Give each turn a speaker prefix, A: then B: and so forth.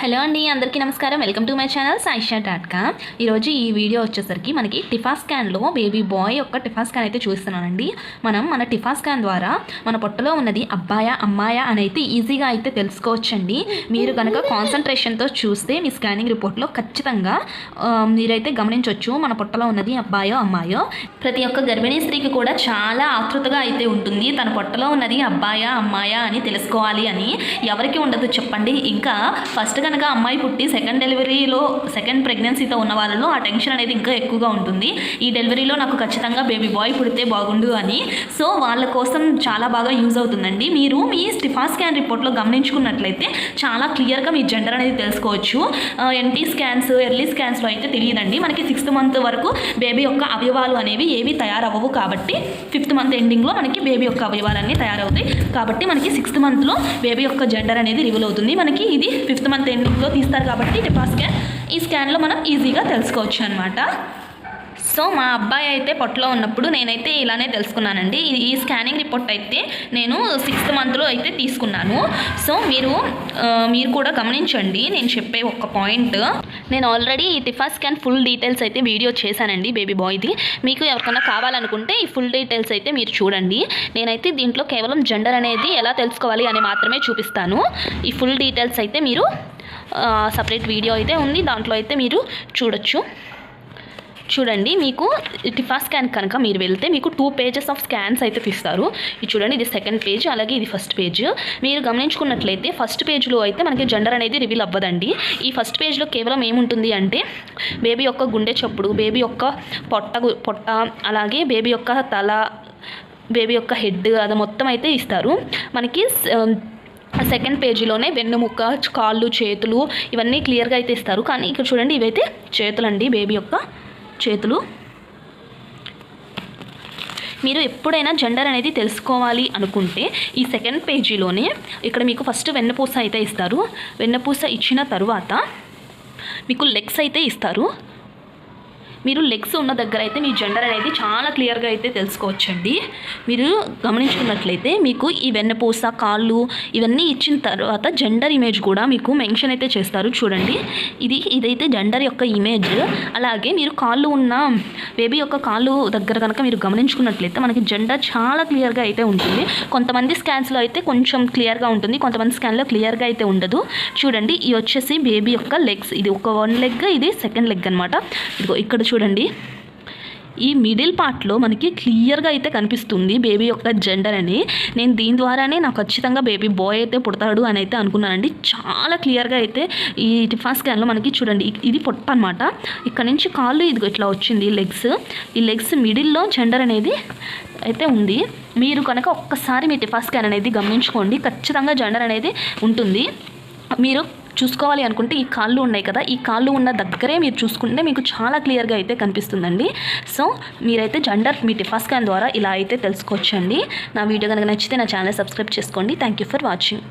A: Hello అండి అందరికీ నమస్కారం. Welcome to my channel Saisha dot com. ఈరోజు ఈ వీడియో వచ్చేసరికి మనకి టిఫా స్కాన్లో బేబీ బాయ్ యొక్క టిఫా స్కాన్ అయితే చూస్తున్నానండి. మనం మన టిఫా స్కాన్ ద్వారా మన పొట్టలో ఉన్నది అబ్బాయా అమ్మాయా అని అయితే ఈజీగా అయితే తెలుసుకోవచ్చండి. మీరు కనుక కాన్సన్ట్రేషన్తో చూస్తే మీ స్కానింగ్ రిపోర్ట్లో ఖచ్చితంగా మీరైతే గమనించవచ్చు మన పొట్టలో ఉన్నది అబ్బాయో అమ్మాయో. ప్రతి ఒక్క గర్భిణీ స్త్రీకి కూడా చాలా ఆతృతగా అయితే ఉంటుంది. తన పొట్టలో ఉన్నది అబ్బాయా అమ్మాయా అని తెలుసుకోవాలి అని. ఎవరికి ఉండదు చెప్పండి. ఇంకా ఫస్ట్ కనుక అమ్మాయి పుట్టి సెకండ్ డెలివరీలో సెకండ్ ప్రెగ్నెన్సీతో ఉన్న వాళ్ళలో ఆ టెన్షన్ అనేది ఇంకా ఎక్కువగా ఉంటుంది. ఈ డెలివరీలో నాకు ఖచ్చితంగా బేబీ బాయ్ పుడితే బాగుండు అని. సో వాళ్ళ కోసం చాలా బాగా యూజ్ అవుతుందండి. మీరు మీ స్టిఫా స్కాన్ రిపోర్ట్లో గమనించుకున్నట్లయితే చాలా క్లియర్గా మీ జెండర్ అనేది తెలుసుకోవచ్చు. ఎన్టీ స్కాన్స్ ఎర్లీ స్కాన్స్లో అయితే తెలియదండి. మనకి సిక్స్త్ మంత్ వరకు బేబీ యొక్క అవయవాలు అనేవి ఏవి తయారవ్వవు కాబట్టి ఫిఫ్త్ మంత్ ఎండింగ్లో మనకి బేబీ యొక్క అవయవాలు అన్నీ తయారవుతాయి. కాబట్టి మనకి సిక్స్త్ మంత్లో బేబీ యొక్క జెండర్ అనేది రివీల్ అవుతుంది. మనకి ఇది ఫిఫ్త్ మంత్ ఎండింగ్లో తీస్తారు కాబట్టి టిపా స్కాన్. ఈ స్కాన్లో మనం ఈజీగా తెలుసుకోవచ్చు అనమాట సో మా అబ్బాయి అయితే పొట్టలో ఉన్నప్పుడు నేనైతే ఇలానే తెలుసుకున్నానండి. ఈ- ఈ స్కానింగ్ రిపోర్ట్ అయితే నేను సిక్స్త్ మంత్లో అయితే తీసుకున్నాను. సో మీరు మీరు కూడా గమనించండి. నేను చెప్పే ఒక పాయింట్. నేను ఆల్రెడీ ఈ టిఫా స్కాన్ ఫుల్ డీటెయిల్స్ అయితే వీడియో చేశానండి బేబీ బాయ్ది. మీకు ఎవరికైనా కావాలనుకుంటే ఈ ఫుల్ డీటెయిల్స్ అయితే మీరు చూడండి. నేనైతే దీంట్లో కేవలం జెండర్ అనేది ఎలా తెలుసుకోవాలి అని మాత్రమే చూపిస్తాను. ఈ ఫుల్ డీటెయిల్స్ అయితే మీరు సపరేట్ వీడియో అయితే ఉంది. దాంట్లో అయితే మీరు చూడొచ్చు. చూడండి మీకు టిఫా స్కాన్ కనుక మీరు వెళ్తే మీకు టూ పేజెస్ ఆఫ్ స్కాన్స్ అయితే తీస్తారు. ఇది చూడండి ఇది సెకండ్ పేజ్ అలాగే ఇది ఫస్ట్ పేజ్ మీరు గమనించుకున్నట్లయితే ఫస్ట్ పేజ్లో అయితే మనకి జెండర్ అనేది రివీల్ అవ్వదండి. ఈ ఫస్ట్ పేజ్లో కేవలం ఏముంటుంది అంటే బేబీ యొక్క గుండె చప్పుడు బేబీ యొక్క పొట్ట పొట్ట అలాగే బేబీ యొక్క తల బేబీ యొక్క హెడ్ అది మొత్తం అయితే ఇస్తారు. మనకి సెకండ్ పేజీలోనే వెన్నుముక్క కాళ్ళు చేతులు ఇవన్నీ క్లియర్గా అయితే ఇస్తారు. కానీ ఇక్కడ చూడండి ఇవైతే చేతులండి బేబీ యొక్క చేతులు. మీరు ఎప్పుడైనా జెండర్ అనేది తెలుసుకోవాలి అనుకుంటే ఈ సెకండ్ పేజీలోనే ఇక్కడ మీకు ఫస్ట్ వెన్నపూస అయితే ఇస్తారు. వెన్నపూస ఇచ్చిన తర్వాత మీకు లెగ్స్ అయితే ఇస్తారు. మీరు లెగ్స్ ఉన్న దగ్గర అయితే మీ జెండర్ అనేది చాలా క్లియర్గా అయితే తెలుసుకోవచ్చండి. మీరు గమనించుకున్నట్లయితే మీకు ఈ వెన్నపూస కాళ్ళు ఇవన్నీ ఇచ్చిన తర్వాత జెండర్ ఇమేజ్ కూడా మీకు మెన్షన్ అయితే చేస్తారు చూడండి. ఇది ఇదైతే జెండర్ యొక్క ఇమేజ్ అలాగే మీరు కాళ్ళు ఉన్న బేబీ యొక్క కాళ్ళు దగ్గర కనుక మీరు గమనించుకున్నట్లయితే మనకి జెండర్ చాలా క్లియర్గా అయితే ఉంటుంది. కొంతమంది స్కాన్స్లో అయితే కొంచెం క్లియర్గా ఉంటుంది కొంతమంది స్కాన్లో క్లియర్గా అయితే ఉండదు. చూడండి ఇది వచ్చేసి బేబీ యొక్క లెగ్స్ ఇది ఒక వన్ లెగ్ ఇది సెకండ్ లెగ్ అనమాట ఇదిగో ఇక్కడ చూడండి. ఈ మిడిల్ పార్ట్లో మనకి క్లియర్గా అయితే కనిపిస్తుంది బేబీ యొక్క జెండర్ అని. నేను దీని ద్వారానే నాకు ఖచ్చితంగా బేబీ బాయ్ అయితే పుడతాడు అని అయితే అనుకున్నానండి. చాలా క్లియర్గా అయితే ఈ టిఫా స్కాన్లో మనకి చూడండి ఇది పొట్ట అనమాట ఇక్కడ నుంచి కాళ్ళు ఇదిగో ఇట్లా వచ్చింది లెగ్స్. ఈ లెగ్స్ మిడిల్లో జెండర్ అనేది అయితే ఉంది. మీరు కనుక ఒక్కసారి మీ టిఫా స్కాన్ అనేది గమనించుకోండి ఖచ్చితంగా జెండర్ అనేది ఉంటుంది. మీరు చూసుకోవాలి అనుకుంటే ఈ కాళ్ళు ఉన్నాయి కదా ఈ కాళ్ళు ఉన్న దగ్గరే మీరు చూసుకుంటే మీకు చాలా క్లియర్గా అయితే కనిపిస్తుందండి. సో మీరైతే జెండర్ మీ టిఫా స్కాన్ ద్వారా ఇలా అయితే తెలుసుకోవచ్చండి. నా వీడియో కనుక నచ్చితే నా ఛానల్ సబ్స్క్రైబ్ చేసుకోండి. Thank you for watching